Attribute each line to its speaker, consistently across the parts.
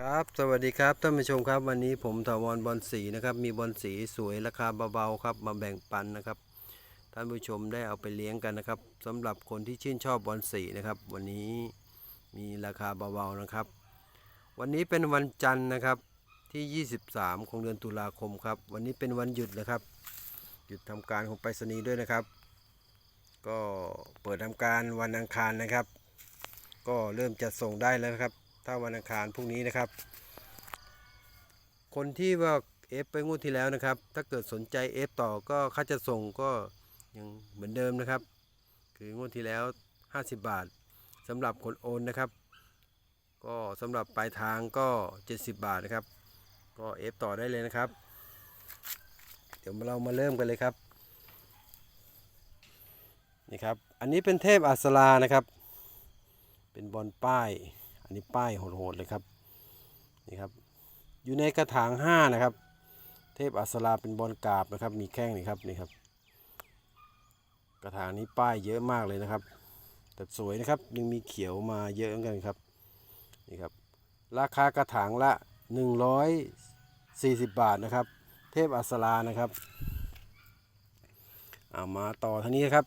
Speaker 1: ครับสวัสดีครับท่านผู้ชมครับวันนี้ผมถาวรบอลสีนะครับมีบอลสีสวยราคาเบาๆครับมาแบ่งปันนะครับ ท่านผู้ชมได้เอาไปเลี้ยงกันนะครับสำหรับคนที่ชื่นชอบบอลสีนะครับ วันนี้มีราคาเบาๆนะครับ วันนี้เป็นวันจันทร์นะครับที่ 23 ของเดือนตุลาคมครับ วันนี้เป็นวันหยุดนะครับ หยุดทำการของไปรษณีย์ด้วยนะครับ ก็เปิดทำการวันอังคารนะครับ ก็เริ่มจะส่งได้แล้วครับ ถ้าวันอังคารพรุ่งนี้นะครับ คนที่ว่าเอฟไปงวดที่แล้วนะครับ ถ้าเกิดสนใจเอฟต่อก็ค่าจะส่งก็ยังเหมือนเดิมนะครับ คืองวดที่แล้ว 50 บาทสำหรับคนโอนนะครับ ก็สำหรับปลายทางก็ 70 บาทนะครับ ก็เอฟต่อได้เลยนะครับ เดี๋ยวเรามาเริ่มกันเลยครับนี่ครับ อันนี้เป็นเทพอัสรานะครับ เป็นบอลป้าย อันนี้ป้ายโหดๆเลยครับนี่ครับอยู่ในกระถางห้านะครับ เทพอัสราเป็นบอลกาบนะครับ มีแข้งนี่ครับนี่ครับ กระถางนี้ป้ายเยอะมากเลยนะครับ แต่สวยนะครับยังมีเขียวมาเยอะเหมือนกันครับนี่ครับ ราคากระถางละ 140 บาทนะครับ เทพอัสรานะครับเอามาต่อทางนี้ครับ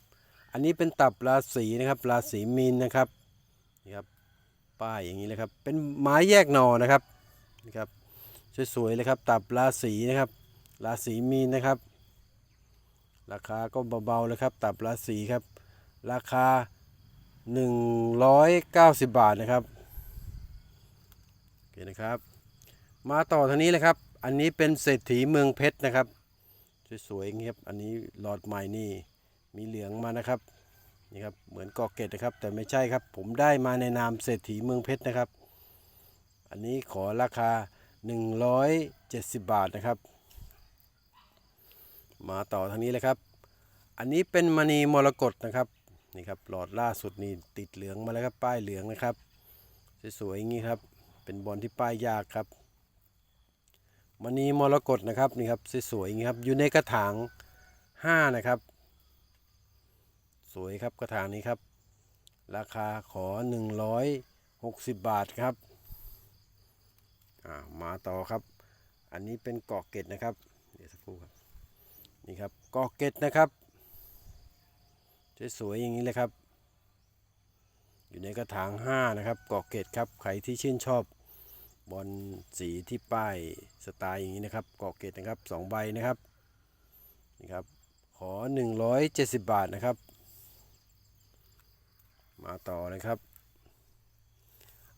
Speaker 1: อันนี้เป็นตับราศีนะครับ ราศีมีนนะครับนี่ครับ ป้ายอย่างนี้เลยครับ เป็นไม้แยกหน่อนะครับนี่ครับสวยๆเลยครับ ตับราศีนะครับ ราศีมีนนะครับ ราคาก็เบาๆเลยครับ ตับราศีครับ ราคา 190 บาทนะครับโอเคนะครับ มาต่อทางนี้เลยครับ อันนี้เป็นเศรษฐีเมืองเพชรนะครับ สวยๆอย่างนี้ครับ อันนี้หลอดใหม่นี่มีเหลืองมานะครับ นี่ครับเหมือนกอเกตนะครับ แต่ไม่ใช่ครับ ผมได้มาในนามเศรษฐีเมืองเพชรนะครับ อันนี้ขอราคา 170 บาทนะครับ มาต่อทางนี้เลยครับ อันนี้เป็นมณีมรกตนะครับนี่ครับหลอดล่าสุดนี่ติดเหลืองมาแล้วครับป้ายเหลืองนะครับสวยๆอย่างนี้ครับ เป็นบอลที่ป้ายยากครับมณีมรกตนะครับนี่ครับสวยๆอย่างนี้ครับอยู่ในกระถาง5นะครับ วยครับกระถางนี้ครับ ราคาขอ 160 บาทครับามาต่อครับ อันนี้เป็นกาะเกตนะครับ เดี๋ยวสักครู่ครับ นี่ครับกาะเกตนะครับสวยๆอย่างนี้เลยครับ อยู่ในกระถาง 5 นะครับกาะเกตครับใครที่ชื่นชอบบอลสีที่ป้ายสไตล์อย่างนี้นะครับกาะเกตนะครับสองใบนะครับนี่ครับขอ 170 บาทนะครับ มาต่อเลยครับ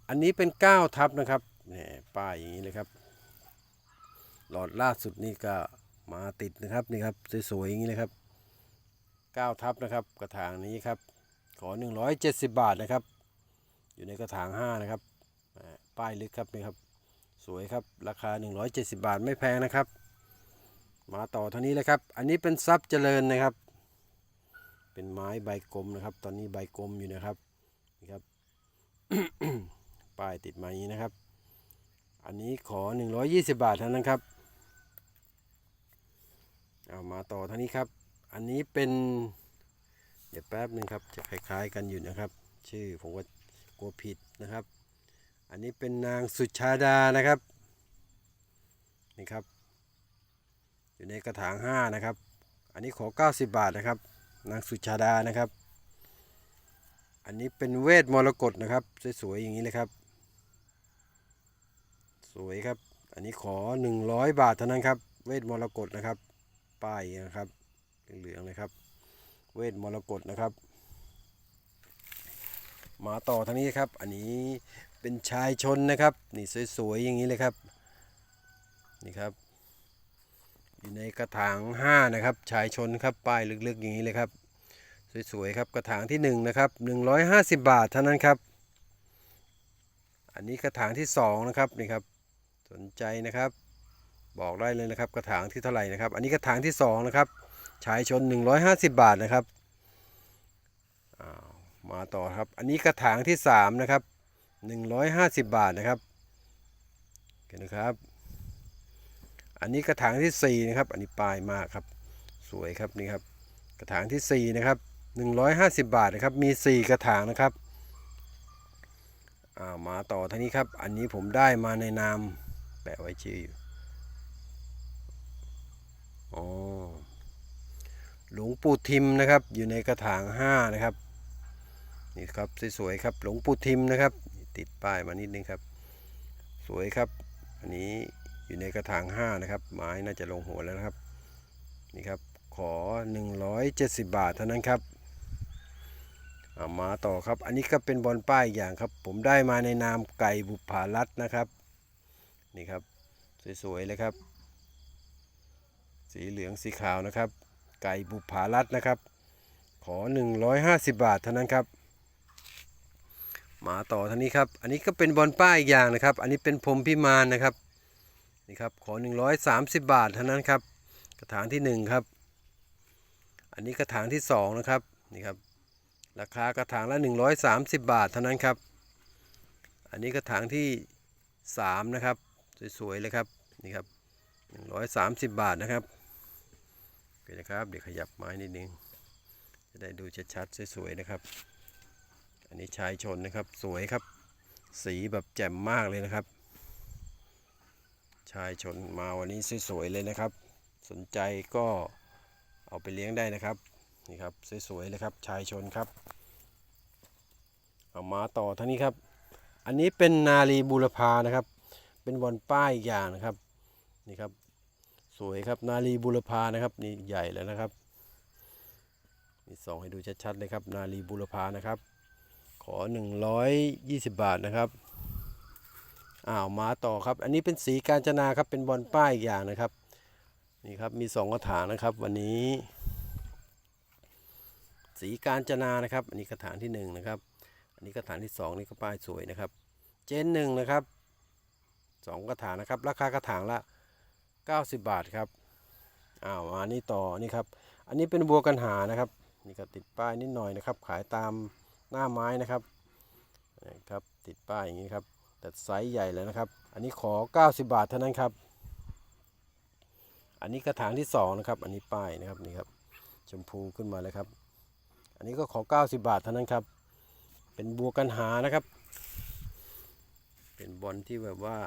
Speaker 1: อันนี้เป็น9ทับนะครับนี่ป้ายอย่างนี้เลยครับ หลอดล่าสุดนี่ก็มาติดนะครับนี่ครับสวยๆอย่างนี้เลยครับ9ทับนะครับกระถางนี้ครับ ขอ 170 บาทนะครับ อยู่ในกระถาง5นะครับป้ายลึกครับนี่ครับ สวยครับราคา 170 บาทไม่แพงนะครับ มาต่อเท่านี้เลยครับ อันนี้เป็นซับเจริญนะครับ เป็นไม้ใบกลมนะครับ ตอนนี้ใบกลมอยู่นะครับนี่ครับป้ายติดมาอย่างนี้นะครับ อันนี้ขอ 120 บาทเท่านั้นครับเอามาต่อท่านี้ครับ อันนี้เป็น เดี๋ยวแป๊บหนึ่งครับ จะคล้ายๆกันอยู่นะครับ ชื่อผมว่ากลัวผิดนะครับ อันนี้เป็นนางสุชาดานะครับนี่ครับ อยู่ในกระถาง5นะครับ อันนี้ขอ 90 บาทนะครับ นางสุชาดานะครับ อันนี้เป็นเวทมรกตนะครับ สวยๆอย่างนี้เลยครับ สวยครับ อันนี้ขอ 100 บาทเท่านั้นครับ เวทมรกตนะครับ ป้ายนะครับ เหลืองๆเลยครับ เวทมรกตนะครับ มาต่อทางนี้ครับ อันนี้เป็นชายชนนะครับ นี่สวยๆอย่างนี้เลยครับ นี่ครับ อยู่ในกระถาง5นะครับชายชนครับป้ายลึกๆอย่างนี้เลยครับ สวยๆครับกระถางที่1นะครับ150 บาทเท่านั้นครับ อันนี้กระถางที่2นะครับนี่ครับสนใจนะครับ บอกได้เลยนะครับ กระถางที่เท่าไหร่นะครับ อันนี้กระถางที่2นะครับชายชน 150 บาทนะครับมาต่อครับ อันนี้กระถางที่3นะครับ150 บาทนะครับโอเคนะครับ อันนี้กระถางที่ 4 นะครับ อันนี้ปลายมากครับ สวยครับนี่ครับ กระถางที่ 4 นะครับ 150 บาทนะครับ มี 4 กระถางนะครับอ่ามาต่อท่านี้ครับ อันนี้ผมได้มาในนามแปะไว้ชื่ออยู่อ๋อหลวงปู่ทิมนะครับ อยู่ในกระถางห้านะครับ นี่ครับสวยๆครับ หลวงปู่ทิมนะครับ ติดป้ายมานิดนึงครับ สวยครับ อันนี้ อยู่ในกระถางห้านะครับ ไม้น่าจะลงหัวแล้วนะครับ นี่ครับ ขอ 170 บาทเท่านั้นครับเอามาต่อครับ อันนี้ก็เป็นบอลป้ายอีกอย่างครับ ผมได้มาในนามไก่บุปผารัตน์นะครับ นี่ครับ สวยๆเลยครับ สีเหลืองสีขาวนะครับ ไก่บุปผารัตน์นะครับ ขอ 150 บาทเท่านั้นครับมาต่อท่านี้ครับ อันนี้ก็เป็นบอลป้ายอีกอย่างนะครับ อันนี้เป็นพรมพิมานนะครับ นี่ครับขอ 130 บาทเท่านั้นครับ กระถางที่ 1 ครับ อันนี้กระถางที่ 2 นะครับนี่ครับราคากระถางละ 130 บาทเท่านั้นครับ อันนี้กระถางที่ 3 นะครับ สวยๆเลยครับนี่ครับ 130 บาทนะครับโอเคนะครับ เดี๋ยวขยับไม้นิดนึง จะได้ดูชัดๆสวยๆนะครับ อันนี้ชายชนนะครับสวยครับ สีแบบแจ่มมากเลยนะครับ ชายชนมาวันนี้สวยๆเลยนะครับ สนใจก็เอาไปเลี้ยงได้นะครับนี่ครับสวยๆเลยครับชายชนครับ เอามาต่อท่างนี้ครับ อันนี้เป็นนาลีบูรพานะครับ เป็นบอลป้ายอย่างนะครับนี่ครับสวยครับนาลีบูรพานะครับนี่ใหญ่แล้วนะครับนี่สองให้ดูชัดๆเลยครับนาลีบูรพานะครับ ขอ 120 บาทนะครับ อ้าวมาต่อครับ อันนี้เป็นสีกาญจนาครับเป็นบอลป้ายอีกอย่างนะครับ นี่ครับมีสองกระถางนะครับ วันนี้ สีกาญจนานะครับ อันนี้กระถางที่หนึ่งนะครับ อันนี้กระถางที่สองนี่ก็ป้ายสวยนะครับ เจนหนึ่งนะครับสองกระถางนะครับ ราคากระถางละ 90 บาทครับอ้าวมานี่ต่อนี่ครับ อันนี้เป็นบัวกันหานะครับนี่ก็ติดป้ายนิดหน่อยนะครับ ขายตามหน้าไม้นะครับนะครับติดป้ายอย่างนี้ครับ แต่ไซส์ใหญ่เลยนะครับ อันนี้ขอ 90 บาทเท่านั้นครับ อันนี้กระถางที่สองนะครับ อันนี้ป้ายนะครับนี่ครับ ชมพูขึ้นมาเลยครับ อันนี้ก็ขอ 90 บาทเท่านั้นครับ เป็นบัวกันหานะครับ เป็นบอลที่แบบว่า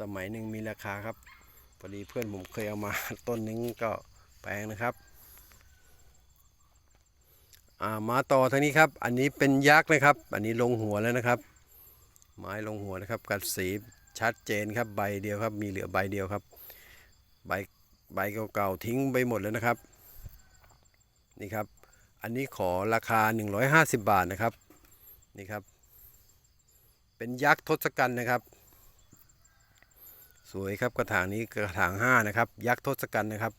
Speaker 1: สมัยหนึ่งมีราคาครับพอดีเพื่อนผมเคยเอามาต้นนึงก็แปลงนะครับามาต่อทางนี้ครับ อันนี้เป็นยักษ์นะครับ อันนี้ลงหัวแล้วนะครับ ไม้ลงหัวนะครับกัดสีชัดเจนครับใบเดียวครับ มีเหลือใบเดียวครับ ใบใบเก่าๆทิ้งไปหมดแล้วนะครับ นี่ครับ อันนี้ขอราคา 150 บาทนะครับ นี่ครับ เป็นยักษ์ทศกัณฐ์นะครับ สวยครับกระถางนี้กระถาง 5 นะครับ ยักษ์ทศกัณฐ์นะครับ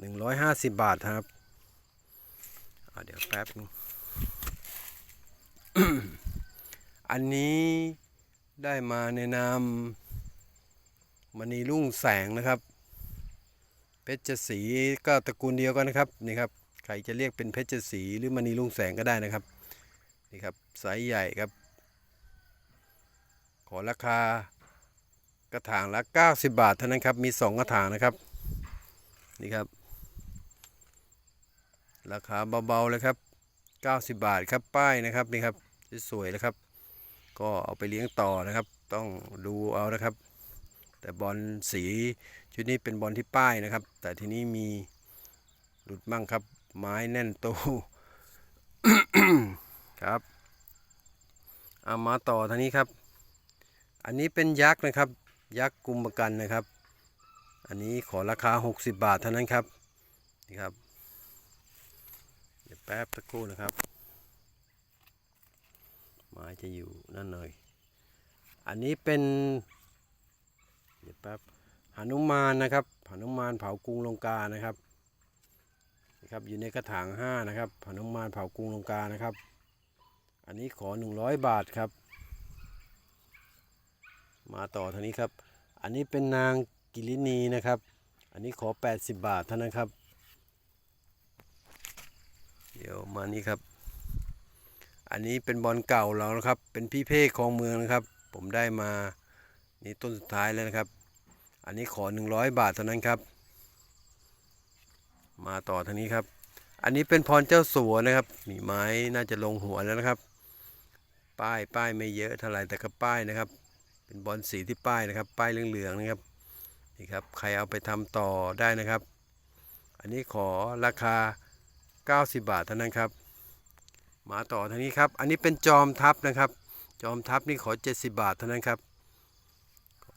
Speaker 1: 150 บาทครับเดี๋ยวแป๊บนึงอันนี้ ได้มาในนามมณีรุ่งแสงนะครับ เพชรศรีก็ตระกูลเดียวกันนะครับนี่ครับใครจะเรียกเป็นเพชรศรีหรือมณีรุ่งแสงก็ได้นะครับนี่ครับไซส์ใหญ่ครับ ขอราคากระถางละ 90 บาทเท่านั้นครับ มี 2 กระถางนะครับ นี่ครับ ราคาเบาๆเลยครับ 90 บาทครับป้ายนะครับนี่ครับสวยๆเลยครับ ก็เอาไปเลี้ยงต่อนะครับ ต้องดูเอานะครับ แต่บอลสีชุดนี้เป็นบอลที่ป้ายนะครับ แต่ทีนี้มีหลุดมั่งครับ ไม้แน่นโตครับเอามาต่อทางนี้ครับ อันนี้เป็นยักษ์นะครับ ยักษ์กุมประกันนะครับ อันนี้ขอราคา 60 บาทเท่านั้นครับนี่ครับ เดี๋ยวแป๊บสักครู่นะครับ จะอยู่นั่นหน่อย อันนี้เป็นเดี๋ยวแป๊บหนุมานนะครับหนุมานเผากรุงลงกานะครับนะครับอยู่ในกระถาง5นะครับหนุมานเผากรุงลงกานะครับ อันนี้ขอ 100 บาทครับ มาต่อทางนี้ครับ อันนี้เป็นนางกิลินีนะครับ อันนี้ขอ 80 บาทเท่านั้นครับ เดี๋ยวมานี่ครับ อันนี้เป็นบอลเก่าเรานะครับ เป็นพี่เพ่ของเมืองนะครับ ผมได้มานี่ต้นสุดท้ายแล้วนะครับ อันนี้ขอ 100 บาทเท่านั้นครับ มาต่อทางนี้ครับ อันนี้เป็นพรเจ้าสัวนะครับมีไม้น่าจะลงหัวแล้วนะครับ ป้ายป้ายไม่เยอะเท่าไหร่แต่ก็ป้ายนะครับ เป็นบอลสีที่ป้ายนะครับ ป้ายเหลืองๆนะครับนี่ครับใครเอาไปทำต่อได้นะครับ อันนี้ขอราคา 90 บาทเท่านั้นครับ มาต่อทางนี้ครับ อันนี้เป็นจอมทัพนะครับ จอมทัพนี่ขอ 70 บาทเท่านั้นครับ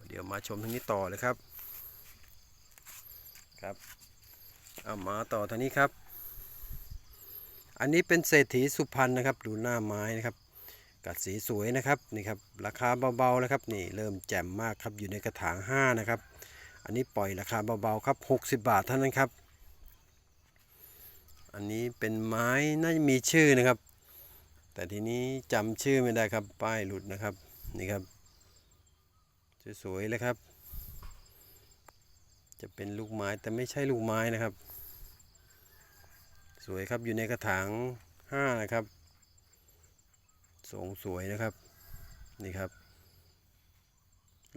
Speaker 1: เดี๋ยวมาชมทางนี้ต่อเลยครับ ครับเอามาต่อทางนี้ครับ อันนี้เป็นเศรษฐีสุพรรณนะครับ ดูหน้าไม้นะครับ กัดสีสวยนะครับนี่ครับราคาเบาๆแล้วครับนี่เริ่มแจ่มมากครับอยู่ในกระถาง5นะครับ อันนี้ปล่อยราคาเบาๆครับ 60 บาทเท่านั้นครับ อันนี้เป็นไม้น่าจะมีชื่อนะครับ แต่ทีนี้จำชื่อไม่ได้ครับป้ายหลุดนะครับ นี่ครับ สวยๆเลยครับ จะเป็นลูกไม้แต่ไม่ใช่ลูกไม้นะครับ สวยครับอยู่ในกระถาง5นะครับทรงสวยนะครับ นี่ครับ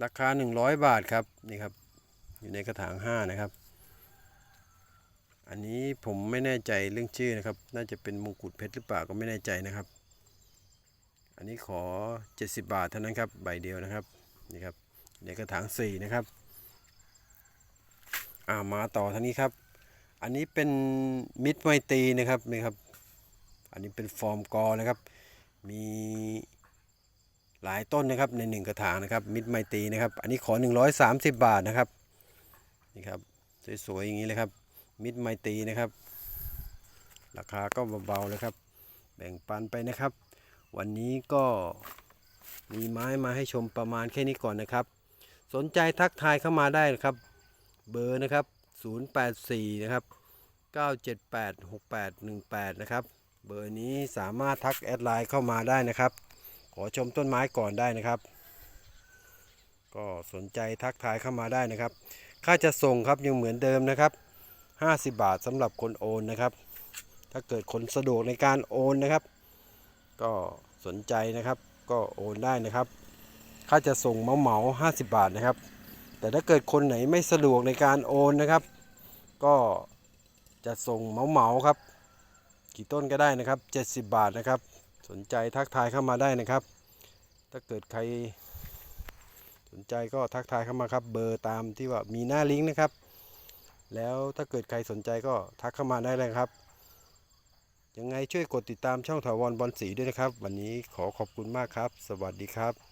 Speaker 1: ราคา 100 บาทครับนี่ครับ อยู่ในกระถาง5นะครับ อันนี้ผมไม่แน่ใจเรื่องชื่อนะครับ น่าจะเป็นมงกุฎเพชรหรือเปล่าก็ไม่แน่ใจนะครับ อันนี้ขอ 70 บาทเท่านั้นครับใบเดียวนะครับนี่ครับในกระถาง4นะครับอ่ามาต่อทางนี้ครับ อันนี้เป็นมิตรไมตีนะครับนี่ครับ อันนี้เป็นฟอร์มกอนะครับ มีหลายต้นนะครับในหนึ่งกระถางนะครับ มิตรไมตีนะครับ อันนี้ขอ 130 บาทนะครับนี่ครับสวยๆอย่างนี้เลยครับ มิตรไมตีนะครับ ราคาก็เบาๆเลยครับ แบ่งปันไปนะครับ วันนี้ก็มีไม้มาให้ชมประมาณแค่นี้ก่อนนะครับ สนใจทักทายเข้ามาได้นะครับ เบอร์นะครับ 084 นะครับ 978 6818 นะครับ เบอร์นี้สามารถทักแอดไลน์เข้ามาได้นะครับ ขอชมต้นไม้ก่อนได้นะครับ ก็สนใจทักทายเข้ามาได้นะครับ ค่าจะส่งครับยังเหมือนเดิมนะครับ 50 บาทสำหรับคนโอนนะครับ ถ้าเกิดคนสะดวกในการโอนนะครับ ก็สนใจนะครับก็โอนได้นะครับ ค่าจะส่งเหมาเหมาๆ50บาทนะครับ แต่ถ้าเกิดคนไหนไม่สะดวกในการโอนนะครับ ก็จะส่งเหมาเหมาครับ กี่ต้นก็ได้นะครับ 70 บาทนะครับ สนใจทักทายเข้ามาได้นะครับ ถ้าเกิดใครสนใจก็ทักทายเข้ามาครับ เบอร์ตามที่ว่ามีหน้าลิงก์นะครับ แล้วถ้าเกิดใครสนใจก็ทักเข้ามาได้เลยครับ ยังไงช่วยกดติดตามช่องถาวรบอลสีด้วยนะครับ วันนี้ขอขอบคุณมากครับ สวัสดีครับ